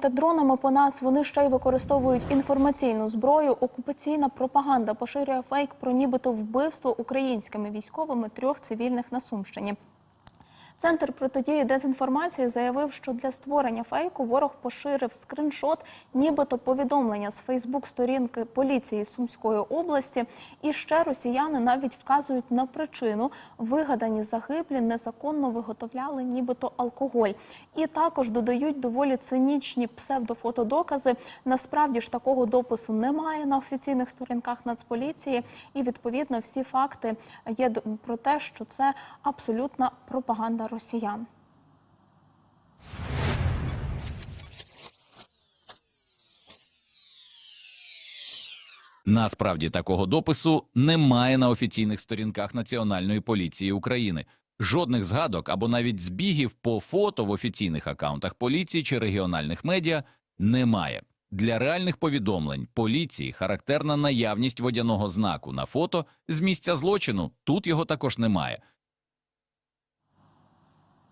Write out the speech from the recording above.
Та дронами по нас вони ще й використовують інформаційну зброю. Окупаційна пропаганда поширює фейк про нібито вбивство українськими військовими трьох цивільних на Сумщині. Центр протидії дезінформації заявив, що для створення фейку ворог поширив скриншот, нібито повідомлення з Фейсбук-сторінки поліції Сумської області. І ще росіяни навіть вказують на причину. Вигадані загиблі незаконно виготовляли нібито алкоголь. І також додають доволі цинічні псевдофотодокази. Насправді ж такого допису немає на офіційних сторінках Нацполіції. І відповідно всі факти є про те, що це абсолютна пропаганда росіян. Насправді такого допису немає на офіційних сторінках Національної поліції України. Жодних згадок або навіть збігів по фото в офіційних акаунтах поліції чи регіональних медіа немає. Для реальних повідомлень поліції характерна наявність водяного знаку на фото з місця злочину. Тут його також немає.